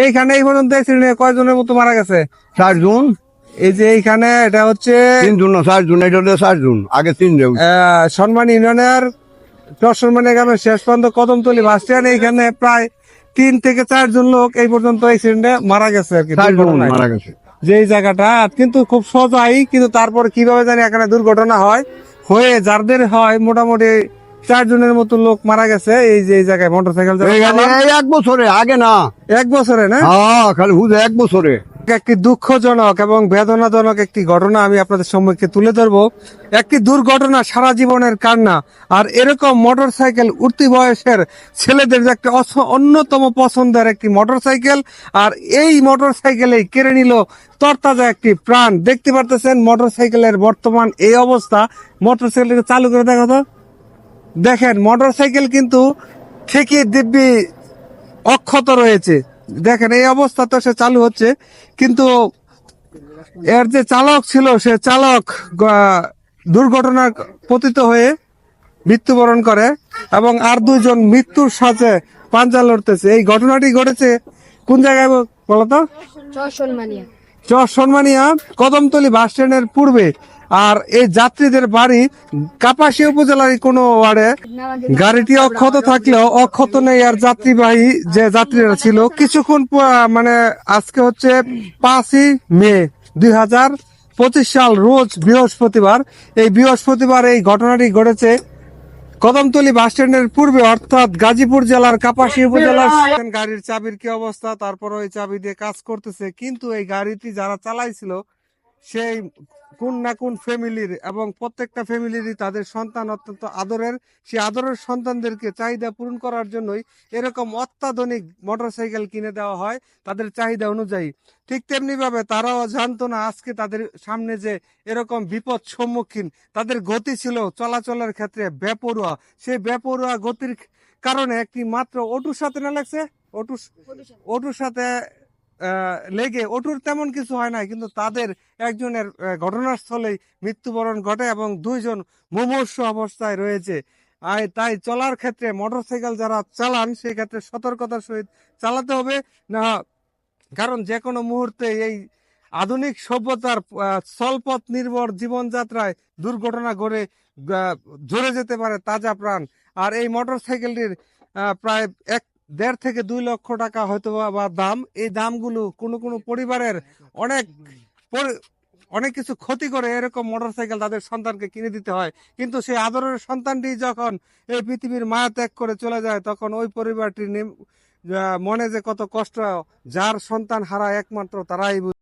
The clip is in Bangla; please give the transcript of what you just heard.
এইখানে এই পর্যন্ত অ্যাক্সিডেন্টে কয়জনের মতো মারা গেছে? চারজন এই যে এইখানে এটা হচ্ছে তিনজন না চারজন এটা হলো চারজন আগে আহ, সম্মান ইউনিয়নের সম্মানের গ্রামের শেষ পর্যন্ত কদমতলি বাস স্ট্যান্ড। এইখানে প্রায় তিন থেকে চারজন লোক এই পর্যন্ত অ্যাক্সিডেন্টে মারা গেছে আর কি। মারা গেছে। যে এই জায়গাটা কিন্তু খুব সজাই কিন্তু তারপর কীভাবে জানি এখানে দুর্ঘটনা হয়। হয়ে যাদের হয় মোটামুটি চারজনের মতো লোক মারা গেছে এই যে এই জায়গায় মোটরসাইকেল এক বছরে আগে না। এক বছরে না? হ্যাঁ খালি হুদে এক বছরে। একটি দুঃখজনক এবং বেদনাজনক একটি ঘটনা আমি আপনাদের সম্মুখে তুলে ধরবো। একটি দুর্ঘটনা সারা জীবনের কান্না আর এরকম মোটরসাইকেল উঠতি বয়সের ছেলেদের যে একটা অন্যতম পছন্দের একটি মোটরসাইকেল আর এই মোটরসাইকেলেই কেড়ে নিল তরতাজা একটি প্রাণ। দেখতে পারতেছেন মোটরসাইকেলের বর্তমান এই অবস্থা। মোটরসাইকেলকে চালু করে দেখো তো দেখেন মোটর সাইকেল কিন্তু ঠেকিয়ে দিব্যি অক্ষত রয়েছে। দেখেন, এই অবস্থা তো সে চালু হচ্ছে, কিন্তু এর যে চালক ছিল, সে চালক দুর্ঘটনার পতিত হয়ে মৃত্যুবরণ করে এবং আর দুজন মৃত্যুর সাথে পাঞ্জা লড়তেছে। এই ঘটনাটি ঘটেছে কোন জায়গায় বলতো চর সন্মানিয়া, কদমতলি বাস স্ট্যান্ডের পূর্বে। আর এই যাত্রীদের বাড়ি কাপাসী উপজেলার কোনো ওয়ার্ডে। গাড়িটি অক্ষত থাকলেও অক্ষত নেই আর যাত্রীবাহী যে যাত্রীরা ছিল, কিছুক্ষণ মানে আজকে হচ্ছে পাঁচই মে দুই হাজার পঁচিশ সাল, রোজ বৃহস্পতিবার। এই বৃহস্পতিবার এই ঘটনাটি ঘটেছে। কদমতলি বাস স্ট্যান্ডের পূর্বে অর্থাৎ গাজীপুর জেলার কাপাসী উপজেলার গাড়ির চাবির কি অবস্থা? তারপর ওই চাবি দিয়ে কাজ করতেছে কিন্তু এই গাড়িটি যারা চালাইছিল সেই কোন না কোন ফ্যামিলির এবং প্রত্যেকটা ফ্যামিলিরই তাদের সন্তান অত্যন্ত আদরের। সেই আদরের সন্তানদেরকে চাহিদা পূরণ করার জন্যই এরকম অত্যাধুনিক মোটরসাইকেল কিনে দেওয়া হয় তাদের চাহিদা অনুযায়ী। ঠিক তেমনিভাবে তারাও জানতো না আজকে তাদের সামনে যে এরকম বিপদ সম্মুখীন তাদের গতি ছিল চলাচলের ক্ষেত্রে বেপরোয়া। সেই বেপরোয়া গতির কারণে একটি মাত্র অটুর সাথে না লাগছে? অটু অটুর সাথে লেগে অটুর তেমন কিছু হয় না কিন্তু তাদের একজনের ঘটনাস্থলেই মৃত্যুবরণ ঘটে এবং দুইজন মুমূর্ষ অবস্থায় রয়েছে। আর তাই চলার ক্ষেত্রে মোটরসাইকেল যারা চালান সেই ক্ষেত্রে সতর্কতার সহিত চালাতে হবে। না কারণ যে কোনো মুহূর্তে এই আধুনিক সভ্যতার আহ, স্থলপথ নির্ভর জীবনযাত্রায় দুর্ঘটনা ঘটে আহ, ঝরে যেতে পারে তাজা প্রাণ। আর এই মোটরসাইকেলটির প্রায় এক দেড় থেকে দুই লক্ষ টাকা হয়তো বা- দাম, এই দামগুলো কোনো কোনো পরিবারের অনেক অনেক কিছু ক্ষতি করে এরকম মোটর সাইকেল তাদের সন্তানকে কিনে দিতে হয় কিন্তু সেই আদরের সন্তানটি যখন এই পৃথিবীর মায়া ত্যাগ করে চলে যায়, তখন ওই পরিবারটি মনে যে কত কষ্ট, যার সন্তান হারা একমাত্র তারাই।